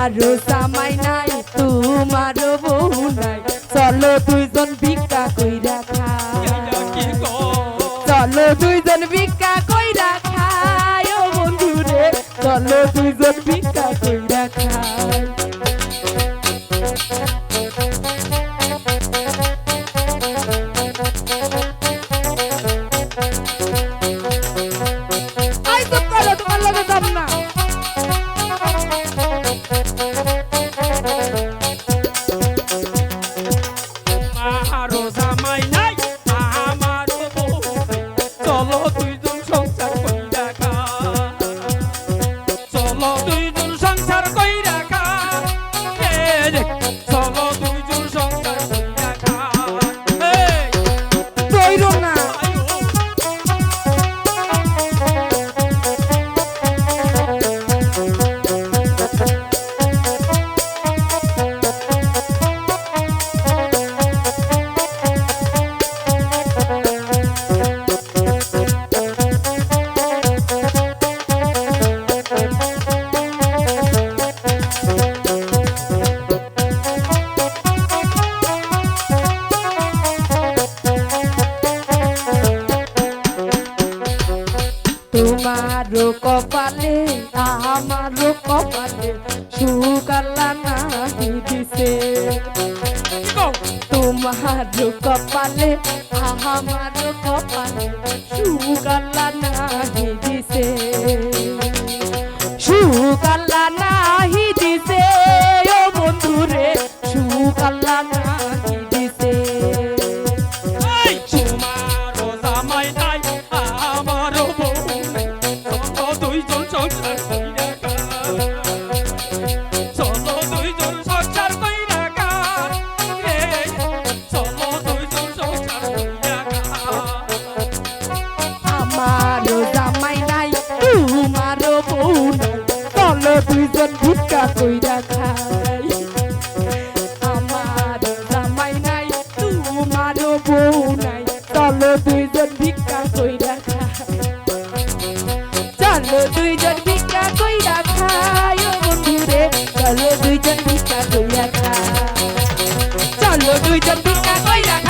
আমারও সামাই নাই, তোমারও বহু নাই। চলো দুইজন ভিক্ষা কইরা খাই। চলো দুইজন ভিক্ষা কইরা খাই, ও বন্ধু রে চলো দুইজন ভিক্ষা কইরা খাই। তোমারও কপালে আমার কপালে সুকাল্লা নাহি দিছে তোমার কপালে আমার কপালে সুকাল্লা নাহি দিছে সুকাল্লা নাহি ভিক্ষা কইরা খাই। আমার জামাই নাই চলো দুইজন ভিক্ষা কইরা খাই। চলো দুইজন ভিক্ষা কইরা খাই। বন্ধুরে, চলো দুইজন কইরা চলো দুইজন ভিক্ষা কইরা খাই